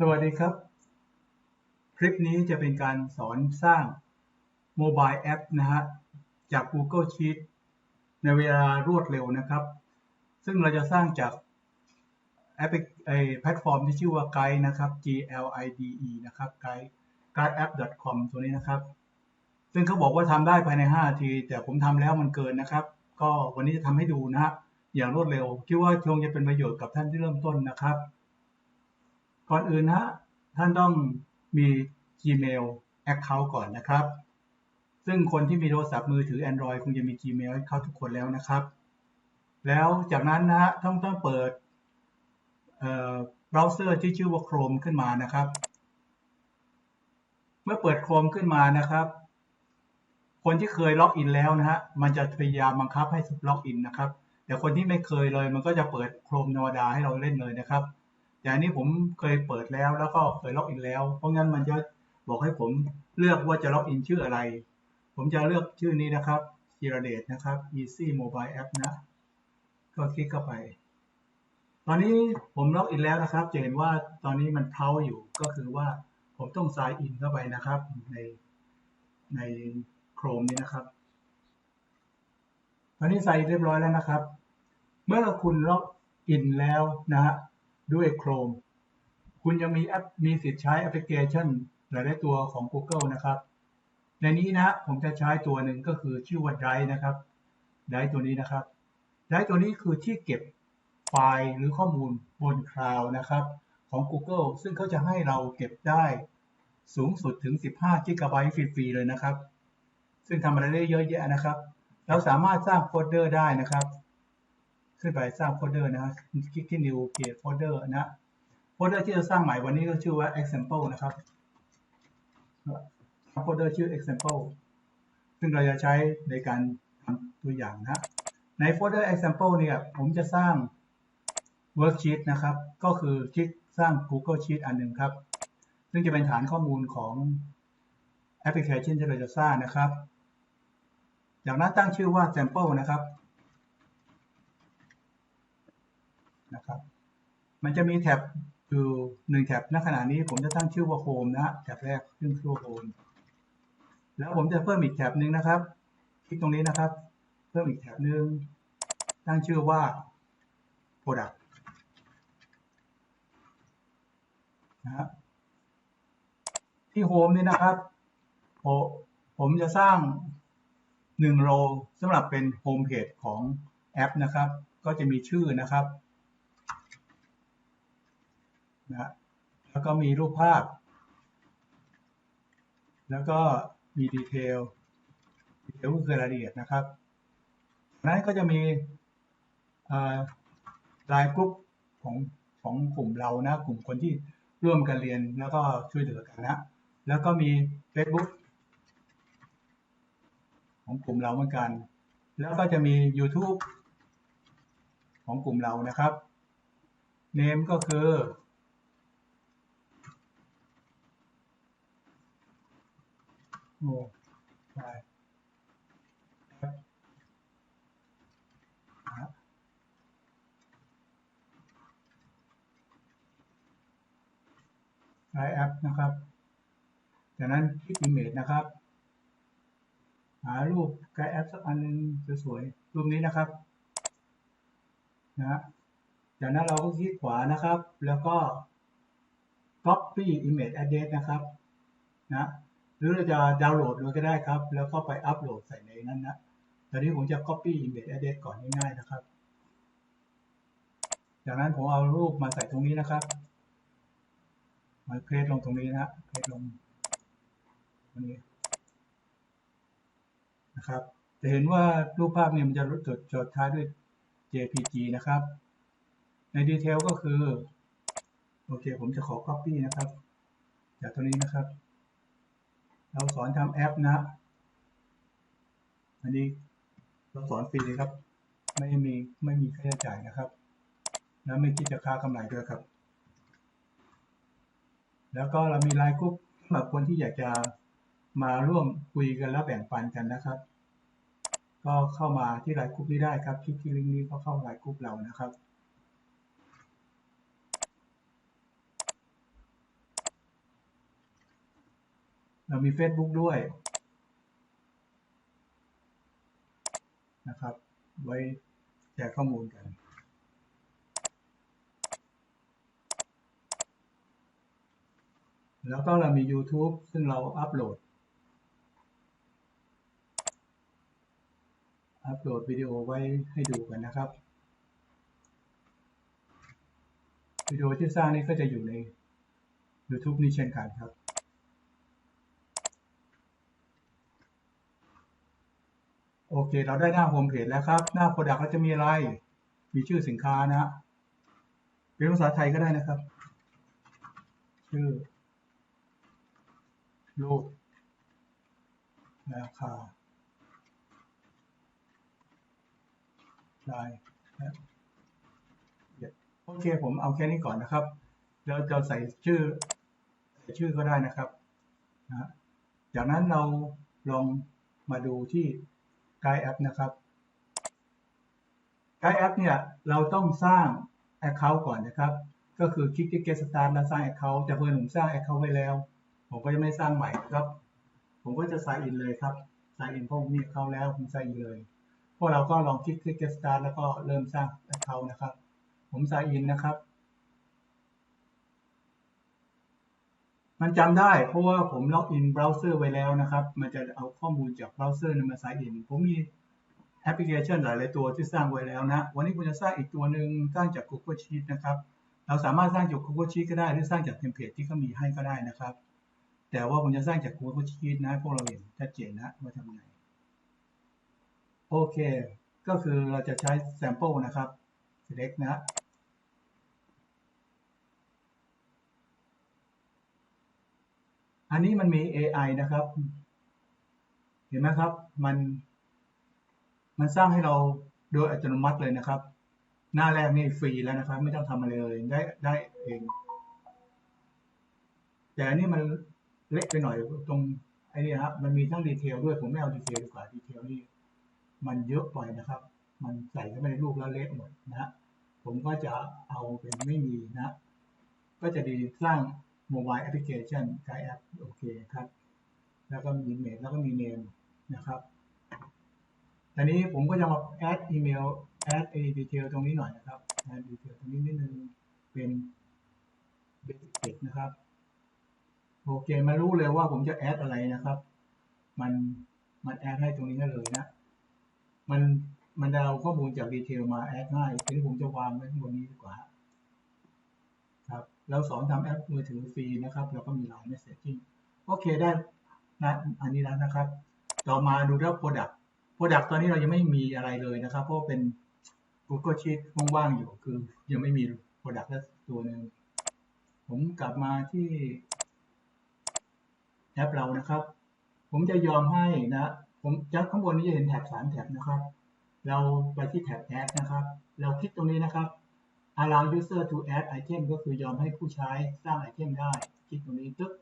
สวัสดีครับ คลิปนี้จะเป็นการสอนสร้างโมบายแอปนะฮะ จาก Google Sheet ในเวลารวดเร็วนะครับ ซึ่งเราจะสร้างจากแอปไอแพลตฟอร์มที่ชื่อว่า Guide นะครับ G L I D E นะครับ Guide guideapp.com ตัวนี้นะครับ ซึ่งเขาบอกว่าทำได้ภายใน 5 นาที แต่ผมทำแล้วมันเกินนะครับ ก็วันนี้จะทำให้ดูนะฮะอย่างรวดเร็ว คิดว่าคงจะเป็นประโยชน์กับท่านที่เริ่มต้นนะครับ ก่อนอื่นนะท่านต้องมี Gmail Account ก่อนนะครับ ซึ่งคนที่มีโทรศัพท์มือถือ Android คงจะมี Gmail Account ทุกคนแล้วนะครับ แล้วจากนั้นนะฮะต้องต้องเปิดเบราว์เซอร์ที่ชื่อว่า Chrome ขึ้นมานะครับ เมื่อเปิด Chrome ขึ้นมานะครับ คนที่เคยล็อกอินแล้วนะฮะมันจะพยายามบังคับให้ล็อกอินนะครับแต่คนที่ไม่เคยเลยมันก็จะเปิด Chrome ธรรมดาให้เราเล่นเลยนะครับ แต่อันนี้ผมเคยเปิดแล้วแล้วก็เคยล็อกอินแล้ว เพราะงั้นมันจะบอกให้ผมเลือกว่าจะล็อกอินชื่ออะไร ผมจะเลือกชื่อนี้นะครับจิรเดชนะครับ Easy Mobile App นะ ก็คลิกเข้าไป ตอนนี้ผมล็อกอินแล้วนะครับ จะเห็นว่าตอนนี้มันเท้าอยู่ ก็คือว่าผมต้องซายอินเข้าไปนะครับ ในใน Chrome นี้นะครับ ตอนนี้ใส่เรียบร้อยแล้วนะครับ เมื่อคุณล็อกอินแล้วนะฮะ ด้วย Chrome คุณยังมีแอปมีสิทธิ์ใช้แอปพลิเคชันหลายๆตัวของ Google นะครับ ในนี้นะผมจะใช้ตัวหนึ่งก็คือชื่อว่า Drive นะครับ Drive ตัวนี้นะครับ Drive ตัวนี้คือที่เก็บไฟล์หรือข้อมูลบนคลาวด์นะครับของ Google ซึ่งเขาจะให้เราเก็บได้สูงสุดถึง 15 g b ฟรี ๆ เลยนะครับ ซึ่งทำอะไรได้เยอะแยะนะครับ เราสามารถสร้างโฟลเดอร์ได้นะครับ ขึ้นไปสร้างโฟลเดอร์นะคลิกที่ new create folder นะโฟลเดอร์ที่จะสร้างใหม่วันนี้ก็ชื่อว่า example นะครับโฟลเดอร์ชื่อ example ซึ่งเราจะใช้ในการทำตัวอย่างนะในโฟลเดอร์ example เนี่ยผมจะสร้าง worksheet นะครับ ก็คือคลิกสร้าง Google Sheet อันหนึ่งครับ ซึ่งจะเป็นฐานข้อมูลของแอปพลิเคชันที่เราจะสร้างนะครับ จากนั้นตั้งชื่อว่า sample นะครับ มันจะมีแท็บอยู่หนึ่งแท็บณขณะนี้ผมจะตั้งชื่อว่าโฮมนะแท็บแรกซึ่งชื่อโฮมแล้วผมจะเพิ่มอีกแท็บหนึ่งนะครับ คลิกตรงนี้นะครับ เพิ่มอีกแท็บหนึ่งตั้งชื่อว่า product นะฮะที่โฮมนี่นะครับผมจะสร้างหนึ่งโรสำหรับเป็นโฮมเพจของแอปนะครับ ก็จะมีชื่อนะครับ นะแล้วก็มีรูปภาพ แล้วก็มีดีเทลดีเทลก็คือรายละเอียดนะครับนั้นก็จะมีลายกลุ่มของของกลุ่มเรานะ กลุ่มคนที่ร่วมกันเรียนแล้วก็ช่วยเหลือกันนะ แล้วก็มี Facebook ของกลุ่มเราเหมือนกัน แล้วก็จะมี YouTube ของกลุ่มเรานะครับ Name ก็คือ โอใช่ใช้แอปนะครับ จากนั้นคลิก Image นะครับ หารูปไกด์แอปสักอันนึงสวยๆ รูปนี้นะครับ นะจากนั้นเราก็คลิกขวานะครับ แล้วก็ copy image address นะครับ นะ หรือเราจะดาวน์โหลดเลยก็ได้ครับ แล้วก็ไปอัปโหลดใส่ในนั้นนะ ตอนนี้ผมจะ copy image address ก่อนง่ายๆนะครับ จากนั้นผมเอารูปมาใส่ตรงนี้นะครับ มาเพลลงตรงนี้นะเพลลงตรงนี้นะครับ จะเห็นว่ารูปภาพเนี่ยมันจะจดจดท้ายด้วย JPG นะครับ ในดีเทลก็คือ โอเค ผมจะขอ copy นะครับ จากตรงนี้นะครับ เราสอนทำแอปนะ อันนี้เราสอนฟรีเลยครับ ไม่มีไม่มีค่าใช้จ่ายนะครับ และไม่คิดจะค่ากำไรด้วยครับ แล้วก็เรามีไลน์กรุ๊ปสำหรับคนที่อยากจะมาร่วมคุยกันและแบ่งปันกันนะครับ ก็เข้ามาที่ไลน์กรุ๊ปนี้ได้ครับ คลิกที่ลิงก์นี้ก็เข้าไลน์กรุ๊ปเรานะครับ เรามี Facebook ด้วยนะครับ ไว้แชร์ข้อมูลกัน แล้วก็เรามี YouTube ซึ่งเราอัปโหลด อัปโหลดวิดีโอไว้ให้ดูกันนะครับ วิดีโอที่สร้างนี้ก็จะอยู่ใน YouTube นี้เช่นกันครับ โอเค เราได้หน้าโฮมเพจแล้วครับ หน้า Product ก็จะมีอะไร มีชื่อสินค้านะ เป็นภาษาไทยก็ได้นะครับ ชื่อรูปราคารายละโอเค ผมเอาแค่นี้ก่อนนะครับ เราจะใส่ชื่อใส่ชื่อก็ได้นะครับนะจากนั้นเราลองมาดูที่ กด์แอปนะครับไกด์แอปเนี่ยเราต้องสร้าง Account ก่อนนะครับ ก็คือคลิกที่ Get Start แล้วสร้าง Account แต่เพื่อนผมสร้าง Account ไว้แล้ว ผมก็จะไม่สร้างใหม่ครับ ผมก็จะ sign in เลยครับ sign in เพราะผมมี Account แล้วผม sign in เลยพวกเราก็ลองคลิกที่ Get Start แล้วก็เริ่มสร้าง Account นะครับ ผม sign in นะครับ มันจำได้เพราะว่าผมล็อกอินเบราว์เซอร์ไว้แล้วนะครับ มันจะเอาข้อมูลจากเบราว์เซอร์นมาใส่อิน ผมมีแอปพลิเคชันหลายๆตัวที่สร้างไว้แล้วนะ วันนี้ผมจะสร้างอีกตัวหนึ่งสร้างจาก Google Sheet นะครับ เราสามารถสร้างจาก Google Sheet ก็ได้หรือสร้างจากเทมเพลตที่เขามีให้ก็ได้นะครับ แต่ว่าผมจะสร้างจาก Google Sheet นะพวกเราเห็นชัดเจนนะว่าทำไง โอเค ก็คือเราจะใช้ sample นะครับ select นะ อันนี้มันมี AI นะครับ เห็นไหมครับ มัน มันสร้างให้เราโดยอัตโนมัติเลยนะครับ หน้าแรกนี่ฟรีแล้วนะครับ ไม่ต้องทำอะไรเลย ได้ได้เอง แต่อันนี้มันเล็กไปหน่อยตรงไอ้นี่ครับมันมีทั้งดีเทลด้วย ผมไม่เอาดีเทลดีกว่าดีเทลนี่มันเยอะไปนะครับ มันใส่เข้าไปในรูปแล้วเละหมดนะ ผมก็จะเอาเป็นไม่มีนะ ก็จะดีสร้าง mobile application กด์แอปโอเคครับ แล้วก็มีเมลแล้วก็มีเนมนะครับตอนนี้ผมก็จะมา add อีเมล add a detail ตรงนี้หน่อยนะครับ add detail ตรงนี้นิดนึงเป็น basic นะครับ โอเคมารู้เลยว่าผมจะ add อะไรนะครับ มันมัน add ให้ตรงนี้ได้เลยนะ มันมันจะเอาข้อมูลจากดีเทลมา add ง่ายทีนี้ผมจะวางไว้ข้างบนนี้ดีกว่า เราสอนทำแอปมือถือฟรีนะครับแล้วก็มีไลน์ Messaging โอเคได้นะอันนี้แล้วนะครับ ต่อมาดูเรื่อง Product Product ตอนนี้เรายังไม่มีอะไรเลยนะครับ เพราะเป็น Google Sheet ว่างๆอยู่ คือยังไม่มี Product และตัวหนึ่งผมกลับมาที่แอปเรานะครับ ผมจะยอมให้นะ ผมจากข้างบนนี้จะเห็นแท็บสามแท็บนะครับ เราไปที่แท็บ Add นะครับ เราคลิกตรงนี้นะครับ allow user to add item ก็คือยอมให้ผู้ใช้สร้างไอเทมได้ คลิกตรงนี้ตึ๊บ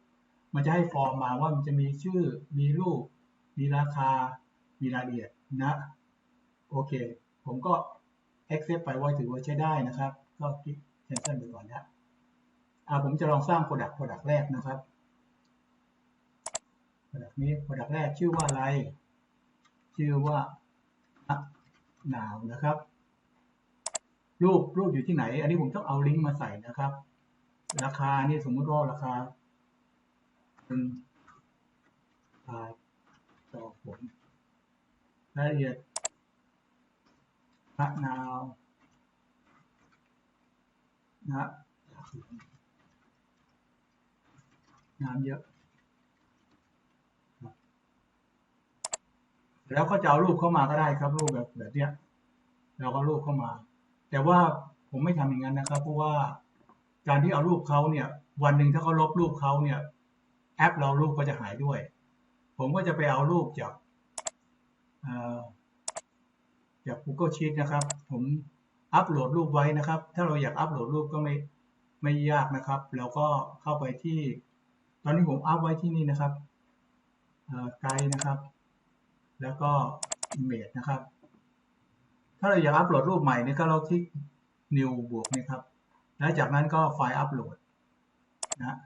มันจะให้ฟอร์มมาว่ามันจะมีชื่อ มีรูป มีราคา มีรายละเอียดนะ โอเค ผมก็ accept ไปว่าถือว่าใช้ได้นะครับ ก็คลิก cancel ไปก่อนนะอ่าผมจะลองสร้าง product product แรกนะครับ product นี้ product แรกชื่อว่าอะไร ชื่อว่า now นะครับ รูปรูปอยู่ที่ไหน อันนี้ผมต้องเอาลิงก์มาใส่นะครับ ราคานี่สมมุติว่าราคาเป็นอ่าต่อผมรายละเอียดมะนาวนะน้ำเยอะ แล้วก็จะเอารูปเข้ามาก็ได้ครับรูปแบบแบบเนี้ยเราก็รูปเข้ามา แต่ว่าผมไม่ทำอย่างนั้นนะครับ เพราะว่าการที่เอารูปเขาเนี่ย วันหนึ่งถ้าเขาลบรูปเขาเนี่ย แอปเรารูปก็จะหายด้วย ผมก็จะไปเอารูปจากจาก Google Sheet นะครับ ผมอัปโหลดรูปไว้นะครับ ถ้าเราอยากอัปโหลดรูปก็ไม่ไม่ยากนะครับเราก็เข้าไปที่ ตอนนี้ผมอัพไว้ที่นี่นะครับไกด์นะครับ แล้วก็ image นะครับ ถ้าเราอยากอัปโหลดรูปใหม่เนี่ยก็เราคลิก new บวกนะครับ แล้วจากนั้นก็ไฟล์อัปโหลดนะ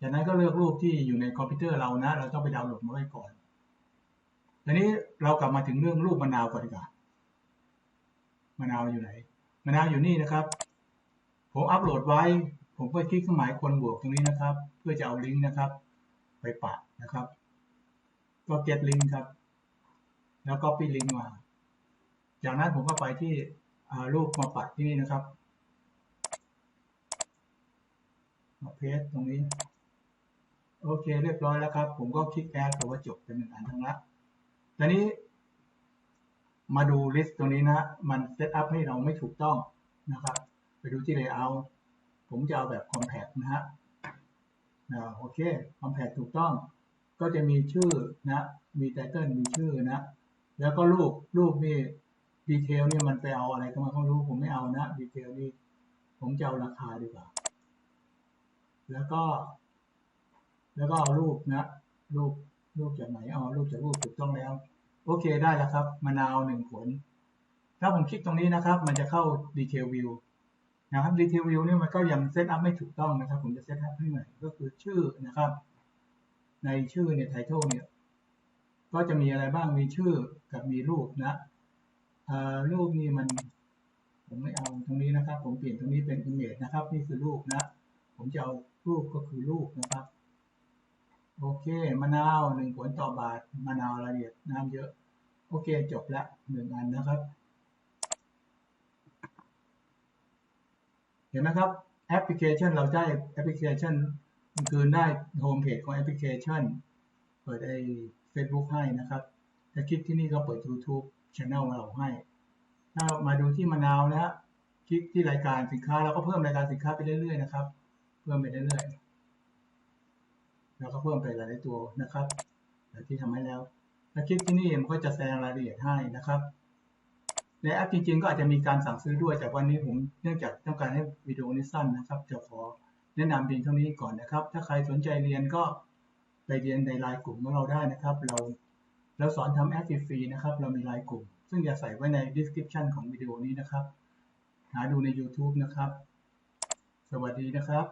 จากนั้นก็เลือกรูปที่อยู่ในคอมพิวเตอร์เรานะ เราต้องไปดาวน์โหลดมาไว้ก่อนทีนี้เรากลับมาถึงเรื่องรูปมะนาวก่อนดีกว่ามะนาวอยู่ไหนมะนาวอยู่นี่นะครับ ผมอัปโหลดไว้ ผมก็คลิกเครื่องหมายคนบวกตรงนี้นะครับ เพื่อจะเอาลิงก์นะครับ ไปปะนะครับ ก็ get link ครับ แล้ว copy link มา จากนั้นผมก็ไปที่รูปมาปัดที่นี่นะครับ มาเพจตรงนี้ โอเคเรียบร้อยแล้วครับ ผมก็คลิกแอดตัวว่าจบเป็นหนึ่งอันทั้งละตอนนี้ มาดูลิสต์ตรงนี้นะ มันเซตอัพให้เราไม่ถูกต้องนะครับ ไปดูที่ layout ผมจะเอาแบบ compact นะฮะโอเค compact ถูกต้อง ก็จะมีชื่อนะ มีไตเติลมีชื่อนะ แล้วก็รูปรูปนี่ ดีเทลเนี่ยมันไปเอาอะไรก็มาเขารู้ผมไม่เอานะดีเทลนี่ผมจะเอาราคาดีกว่า แล้วก็ แล้วก็เอารูปนะรูปรูปจากไหนเอารูปจากรูปถูกต้องแล้ว โอเคได้แล้วครับมะนาวหนึ่งผล ถ้าผมคลิกตรงนี้นะครับ มันจะเข้าดีเทลวิวนะครับดีเทลวิวนี่มันก็ยังเซตอัพไม่ถูกต้องนะครับ ผมจะเซตอัพให้ใหม่ก็คือชื่อนะครับ ในชื่อเนี่ยไททลเนี่ยก็จะมีอะไรบ้างมีชื่อกับมีรูปนะ รูปนี่มัน ผมไม่เอาตรงนี้นะครับ ผมเปลี่ยนตรงนี้เป็น image นะครับ นี่คือรูปนะ ผมจะเอารูปก็คือรูปนะครับ โอเค มะนาวหนึ่งผลต่อบาท มะนาวละเอียดน้ำเยอะ โอเค จบละหนึ่งอันนะครับ เห็นไหมครับ แอปพลิเคชันเราได้แอปพลิเคชันคือได้โฮมเพจของแอปพลิเคชัน เปิดไอ้ Facebook ให้นะครับถ้าคลิกที่นี่ก็เปิด YouTube Channel เราให้ ถ้ามาดูที่มะนาวนะคลิกที่รายการสินค้าเราก็เพิ่มรายการสินค้าไปเรื่อยๆนะครับ เพิ่มไปเรื่อยๆแล้วก็เพิ่มไปหลายตัวนะครับแบบที่ทำให้แล้วถ้าคลิกที่นี่มันก็จะแสดงรายละเอียดให้นะครับในแอปจริงๆ ก็อาจจะมีการสั่งซื้อด้วย แต่วันนี้ผมเนื่องจากต้องการให้วิดีโอนี้สั้นนะครับ จะขอแนะนำเพียงเท่านี้ก่อนนะครับ ถ้าใครสนใจเรียนก็ไปเรียนในไลน์กลุ่มของเราได้นะครับ เรา เราสอนทำแอปฟรีนะครับ เรามีไลน์กลุ่ม ซึ่งจะใส่ไว้ใน description ของวิดีโอนี้นะครับ หาดูใน YouTube นะครับ สวัสดีนะครับ